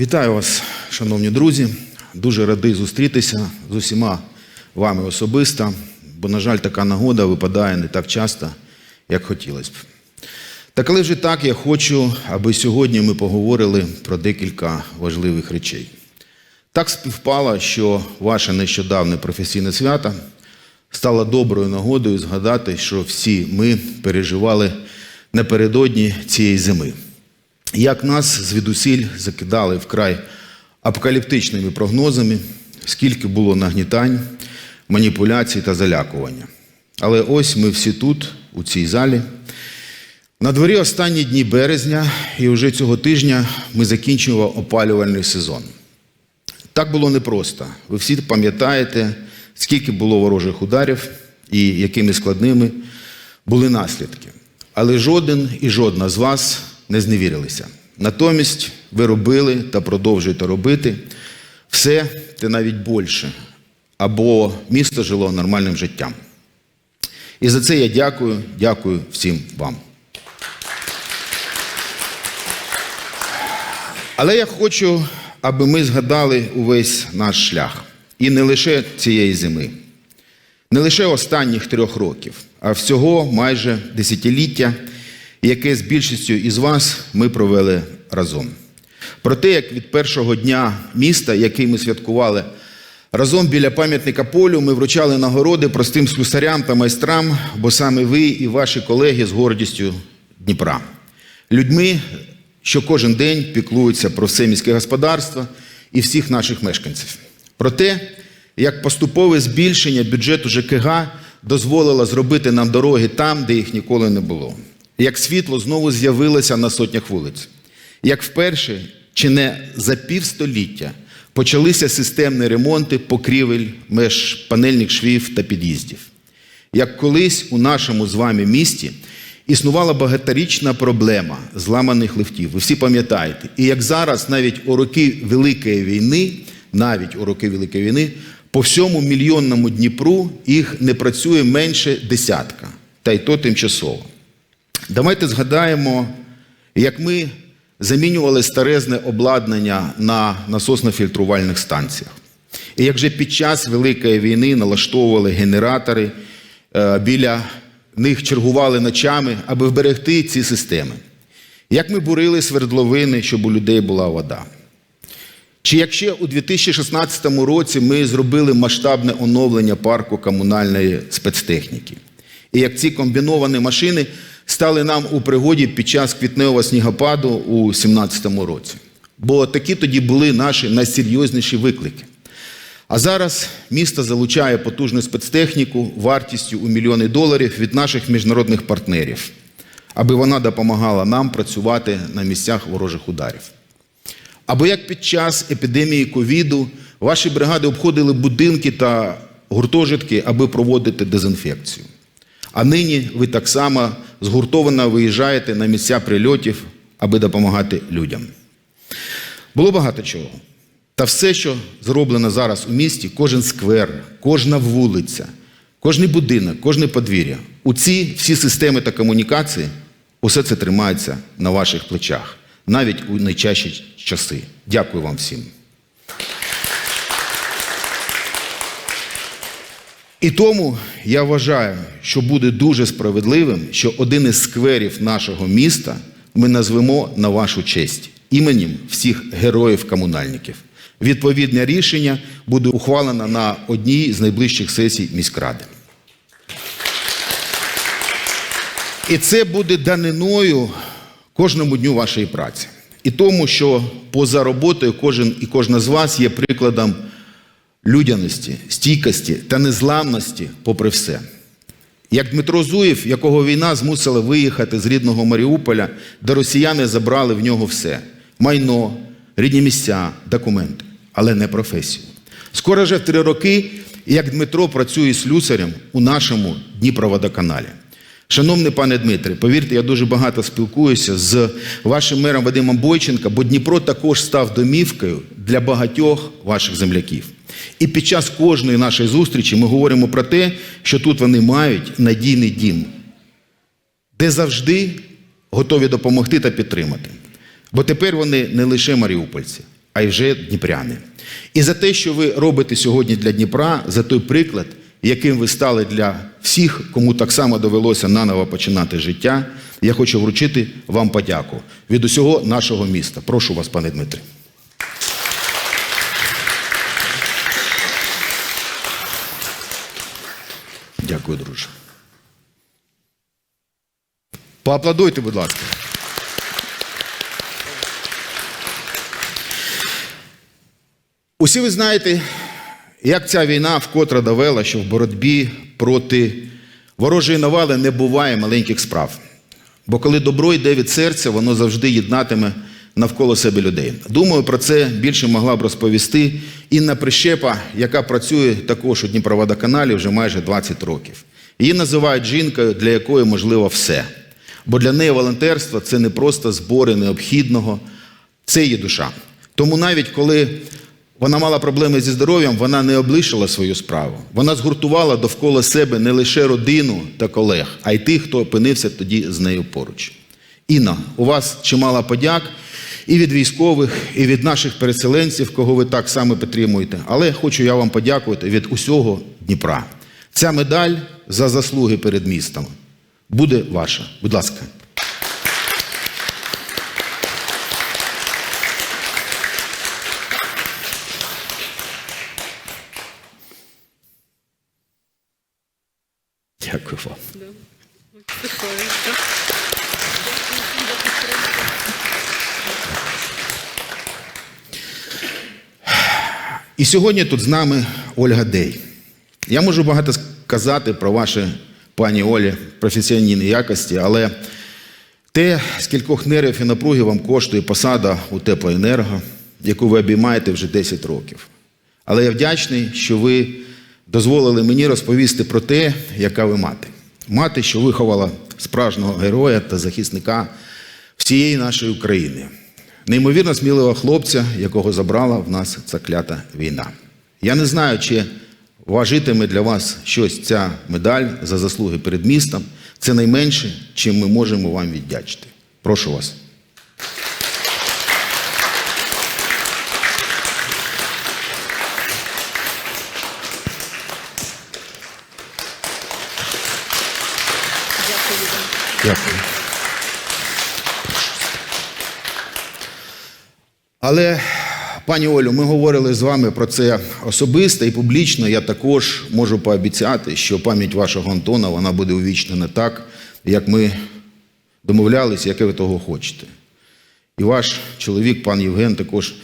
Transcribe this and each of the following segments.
Вітаю вас, шановні друзі. Дуже радий зустрітися з усіма вами особисто, бо, на жаль, така нагода випадає не так часто, як хотілося б. Та коли вже так, я хочу, аби сьогодні ми поговорили про декілька важливих речей. Так співпало, що ваше нещодавне професійне свято стало доброю нагодою згадати, що всі ми переживали напередодні цієї зими. Як нас звідусіль закидали вкрай апокаліптичними прогнозами, скільки було нагнітань, маніпуляцій та залякування. Але ось ми всі тут, у цій залі. На дворі останні дні березня, і вже цього тижня ми закінчуємо опалювальний сезон. Так було непросто. Ви всі пам'ятаєте, скільки було ворожих ударів і якими складними були наслідки. Але жоден і жодна з вас не зневірилися. Натомість ви робили та продовжуєте робити все та навіть більше, або місто жило нормальним життям. І за це я дякую, дякую всім вам. Але я хочу, аби ми згадали увесь наш шлях. І не лише цієї зими, не лише останніх трьох років, а всього майже десятиліття, яке з більшістю із вас ми провели разом. Про те, як від першого дня міста, який ми святкували разом біля пам'ятника полю, ми вручали нагороди простим слюсарям та майстрам, бо саме ви і ваші колеги з гордістю Дніпра. Людьми, що кожен день піклуються про все міське господарство і всіх наших мешканців. Про те, як поступове збільшення бюджету ЖКГ дозволило зробити нам дороги там, де їх ніколи не було. Як світло знову з'явилося на сотнях вулиць, як вперше чи не за півстоліття почалися системні ремонти покрівель меж панельних швів та під'їздів. Як колись у нашому з вами місті існувала багаторічна проблема зламаних лифтів. Ви всі пам'ятаєте. І як зараз, навіть у роки Великої війни, навіть у роки Великої війни, по всьому мільйонному Дніпру їх не працює менше десятка, та й то тимчасово. Давайте згадаємо, як ми замінювали старезне обладнання на насосно-фільтрувальних станціях. І як же під час Великої війни налаштовували генератори, е, біля них чергували ночами, аби вберегти ці системи. Як ми бурили свердловини, щоб у людей була вода. Чи як ще у 2016 році ми зробили масштабне оновлення парку комунальної спецтехніки. І як ці комбіновані машини стали нам у пригоді під час квітневого снігопаду у 2017 році. Бо такі тоді були наші найсерйозніші виклики. А зараз місто залучає потужну спецтехніку вартістю у мільйони доларів від наших міжнародних партнерів, аби вона допомагала нам працювати на місцях ворожих ударів. Або як під час епідемії ковіду ваші бригади обходили будинки та гуртожитки, аби проводити дезінфекцію. А нині ви так само згуртовано виїжджаєте на місця прильотів, аби допомагати людям. Було багато чого. Та все, що зроблено зараз у місті, кожен сквер, кожна вулиця, кожний будинок, кожне подвір'я, у ці всі системи та комунікації, усе це тримається на ваших плечах, навіть у найчастіші часи. Дякую вам всім. І тому я вважаю, що буде дуже справедливим, що один із скверів нашого міста ми назвемо на вашу честь іменем всіх героїв-комунальників. Відповідне рішення буде ухвалено на одній з найближчих сесій міськради. І це буде даниною кожному дню вашої праці. І тому, що поза роботою кожен і кожна з вас є прикладом людяності, стійкості та незламності, попри все. Як Дмитро Зуєв, якого війна змусила виїхати з рідного Маріуполя, де росіяни забрали в нього все: майно, рідні місця, документи, але не професію. Скоро вже три роки, як Дмитро працює слюсарем у нашому Дніпроводоканалі. Шановний пане Дмитре, повірте, я дуже багато спілкуюся з вашим мером Вадимом Бойченко, бо Дніпро також став домівкою для багатьох ваших земляків. І під час кожної нашої зустрічі ми говоримо про те, що тут вони мають надійний дім, де завжди готові допомогти та підтримати. Бо тепер вони не лише маріупольці, а й вже дніпряни. І за те, що ви робите сьогодні для Дніпра, за той приклад, яким ви стали для всіх, кому так само довелося наново починати життя, я хочу вручити вам подяку від усього нашого міста. Прошу вас, пане Дмитре. Дякую, друже. Поаплодуйте, будь ласка. Усі ви знаєте, як ця війна вкотре довела, що в боротьбі проти ворожої навали не буває маленьких справ. Бо коли добро йде від серця, воно завжди єднатиме навколо себе людей. Думаю, про це більше могла б розповісти Інна Прищепа, яка працює також у Дніпроводоканалі вже майже 20 років. Її називають жінкою, для якої можливо все. Бо для неї волонтерство це не просто збори необхідного, це її душа. Тому навіть коли вона мала проблеми зі здоров'ям, вона не облишила свою справу. Вона згуртувала довкола себе не лише родину та колег, а й тих, хто опинився тоді з нею поруч. Інна, у вас чимало подяк і від військових, і від наших переселенців, кого ви так само підтримуєте. Але хочу я вам подякувати від усього Дніпра. Ця медаль за заслуги перед містом буде ваша. Будь ласка. Дякую вам. І сьогодні тут з нами Ольга Дей. Я можу багато сказати про ваші, пані Олі, професійні якості, але те, скількох нервів і напруги вам коштує посада у теплоенерго, яку ви обіймаєте вже 10 років. Але я вдячний, що ви дозволили мені розповісти про те, яка ви мати. Мати, що виховала справжнього героя та захисника всієї нашої України. Неймовірно сміливого хлопця, якого забрала в нас ця клята війна. Я не знаю, чи важитиме для вас щось ця медаль за заслуги перед містом. Це найменше, чим ми можемо вам віддячити. Прошу вас. Дякую. Але, пані Олю, ми говорили з вами про це особисто і публічно. Я також можу пообіцяти, що пам'ять вашого Антона вона буде увічнена так, як ми домовлялися, яке ви того хочете. І ваш чоловік, пан Євген, також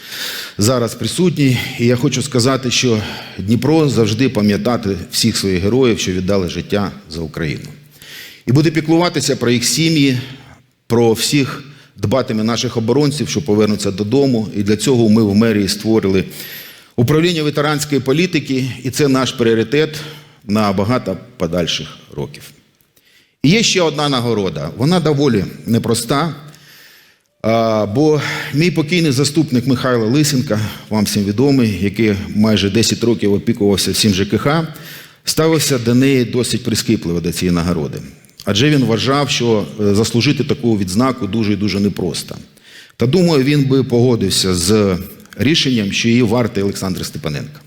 зараз присутній. І я хочу сказати, що Дніпро завжди пам'ятати всіх своїх героїв, що віддали життя за Україну. І буде піклуватися про їх сім'ї, про всіх дбатиме наших оборонців, що повернуться додому. І для цього ми в мерії створили управління ветеранської політики, і це наш пріоритет на багато подальших років. І є ще одна нагорода. Вона доволі непроста. Бо мій покійний заступник Михайло Лисенка, вам всім відомий, який майже 10 років опікувався всім ЖКХ, ставився до неї досить прискіпливо до цієї нагороди. Адже він вважав, що е, заслужити таку відзнаку дуже і дуже непросто. Та думаю, він би погодився з рішенням, що її вартий Олександр Степаненко.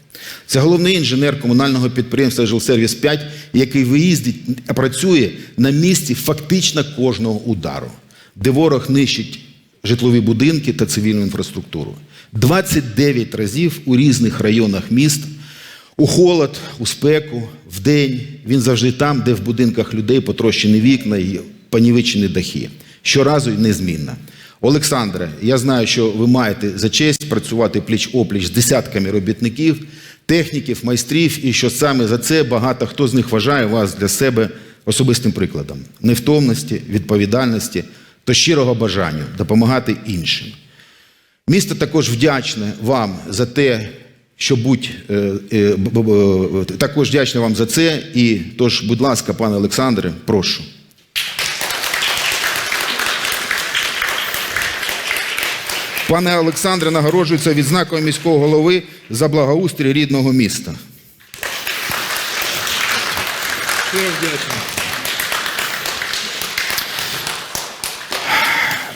Це головний інженер комунального підприємства Жилсервіс 5, який виїздить, працює на місці фактично кожного удару, де ворог нищить житлові будинки та цивільну інфраструктуру. 29 разів у різних районах міст, у холод, у спеку, в день. Він завжди там, де в будинках людей потрощені вікна і понівечені дахи. Щоразу й незмінно. Олександре, я знаю, що ви маєте за честь працювати пліч-опліч з десятками робітників, техніків, майстрів, і що саме за це багато хто з них вважає вас для себе особистим прикладом невтомності, відповідальності та щирого бажання допомагати іншим. Місто також вдячне вам за те, що будь е, е, б- також вдячне вам за це. І тож, будь ласка, пане Олександре, прошу. Пане Олександре нагороджується відзнакою міського голови за благоустрій рідного міста.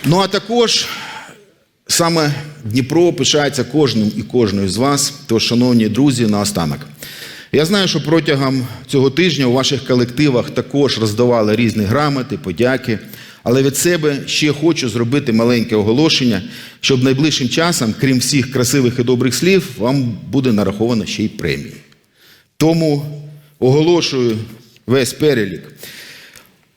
Ну а також Саме Дніпро пишається кожним і кожною з вас. Тож, шановні друзі, наостанок. Я знаю, що протягом цього тижня у ваших колективах також роздавали різні грамоти, подяки. Але від себе ще хочу зробити маленьке оголошення, щоб найближчим часом, крім всіх красивих і добрих слів, вам буде нараховано ще й премії. Тому оголошую весь перелік.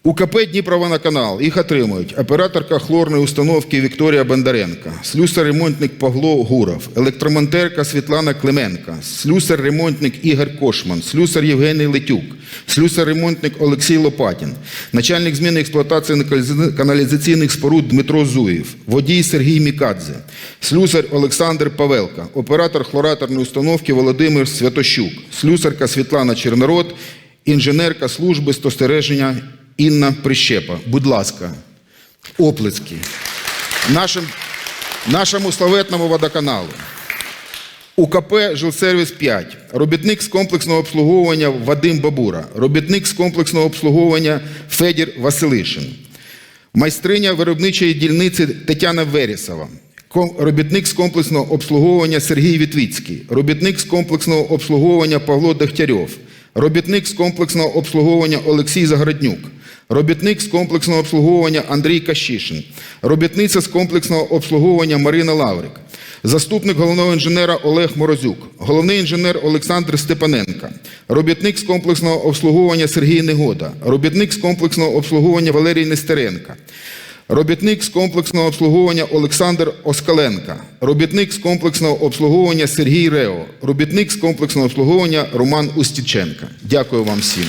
УКП Дніпроводоканал їх отримують операторка хлорної установки Вікторія Бондаренка, слюсар-ремонтник Павло Гуров, електромонтерка Світлана Клименка, слюсар-ремонтник Ігор Кошман, слюсар Євгеній Летюк, слюсар-ремонтник Олексій Лопатін, начальник зміни експлуатації каналізаційних споруд Дмитро Зуєв, водій Сергій Мікадзе, слюсар Олександр Павелка, оператор хлораторної установки Володимир Святощук, слюсарка Світлана Чернород, інженерка служби спостереження Інна Прищепа. Будь ласка, оплески нашим, нашому славетному водоканалу. УКП «Жилсервіс 5», робітник з комплексного обслуговування Вадим Бабура, робітник з комплексного обслуговування Федір Василишин, майстриня виробничої дільниці Тетяна Верісова, робітник з комплексного обслуговування Сергій Вітвіцький, робітник з комплексного обслуговування Павло Дегтярьов, робітник з комплексного обслуговування Олексій Загороднюк, робітник з комплексного обслуговування Андрій Кащишин, робітниця з комплексного обслуговування Марина Лаврик, заступник головного інженера Олег Морозюк, головний інженер Олександр Степаненка, робітник з комплексного обслуговування Сергій Негода, робітник з комплексного обслуговування Валерій Нестеренка, робітник з комплексного обслуговування Олександр Оскаленка, робітник з комплексного обслуговування Сергій Рео, робітник з комплексного обслуговування Роман Устіченка. Дякую вам всім.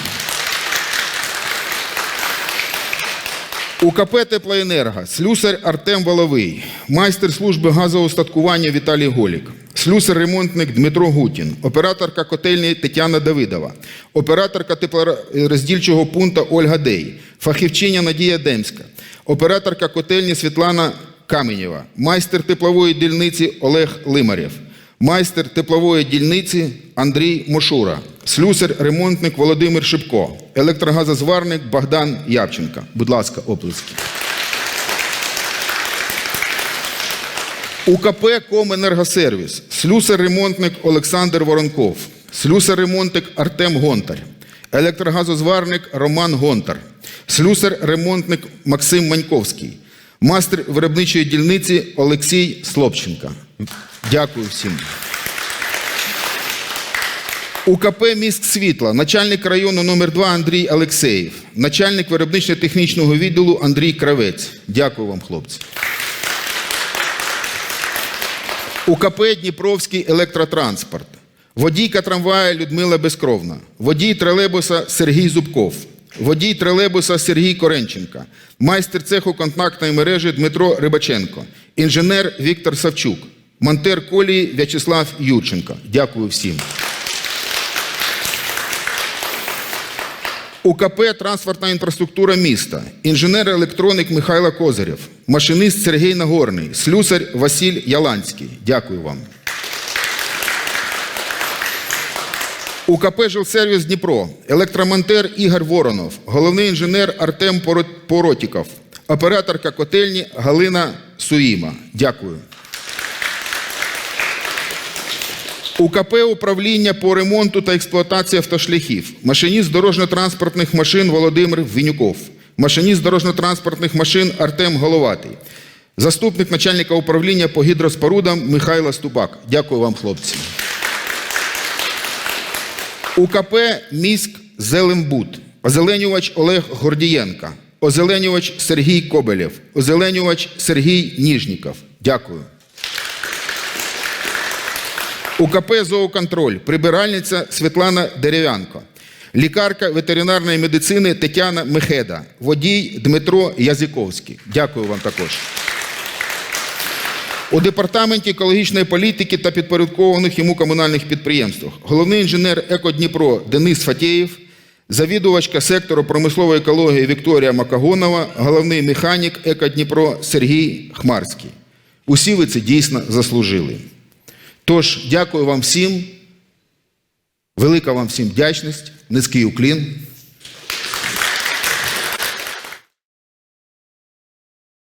УКП «Теплоенерго» слюсар Артем Воловий, майстер служби газоустаткування Віталій Голік, слюсар-ремонтник Дмитро Гутін, операторка котельні Тетяна Давидова, операторка теплороздільчого пункту Ольга Дей, фахівчиня Надія Демська, операторка котельні Світлана Каменєва, майстер теплової дільниці Олег Лимарєв, майстер теплової дільниці Андрій Мошура, слюсар-ремонтник Володимир Шипко, електрогазозварник Богдан Явченко. Будь ласка, оплески. УКП «Коменергосервіс», слюсар-ремонтник Олександр Воронков, слюсар-ремонтник Артем Гонтар, електрогазозварник Роман Гонтар, слюсар-ремонтник Максим Маньковський, мастер виробничої дільниці Олексій Слобченко. Дякую всім. УКП «Міст світла», начальник району номер 2 Андрій Алексеєв, начальник виробничо-технічного відділу Андрій Кравець. Дякую вам, хлопці. УКП Дніпровський електротранспорт. Водійка трамвая Людмила Безкровна. Водій тролейбуса Сергій Зубков. Водій тролейбуса Сергій Коренченка. Майстер цеху контактної мережі Дмитро Рибаченко. Інженер Віктор Савчук. Монтер колії В'ячеслав Юрченко. Дякую всім. УКП «Транспортна інфраструктура міста», інженер-електроник Михайло Козирєв, машинист Сергій Нагорний, слюсар Василь Яланський. Дякую вам. УКП «Жилсервіс Дніпро», електромонтер Ігор Воронов, головний інженер Артем Поротіков, операторка котельні Галина Суїма. Дякую. УКП управління по ремонту та експлуатації автошляхів, машиніст дорожньо-транспортних машин Володимир Вінюков, машиніст дорожньо-транспортних машин Артем Головатий, заступник начальника управління по гідроспорудам Михайло Ступак. Дякую вам, хлопці. УКП Міськ Зелембуд, озеленювач Олег Гордієнка, озеленювач Сергій Кобелєв, озеленювач Сергій Ніжніков. Дякую. УКП «Зооконтроль», прибиральниця Світлана Дерев'янко, лікарка ветеринарної медицини Тетяна Мехеда, водій Дмитро Язиковський. Дякую вам також. У департаменті екологічної політики та підпорядкованих йому комунальних підприємствах головний інженер Еко Дніпро Денис Фатєєв, завідувачка сектору промислової екології Вікторія Макагонова, головний механік Еко Дніпро Сергій Хмарський. Усі ви це дійсно заслужили. Тож, дякую вам всім, велика вам всім вдячність, низький уклін.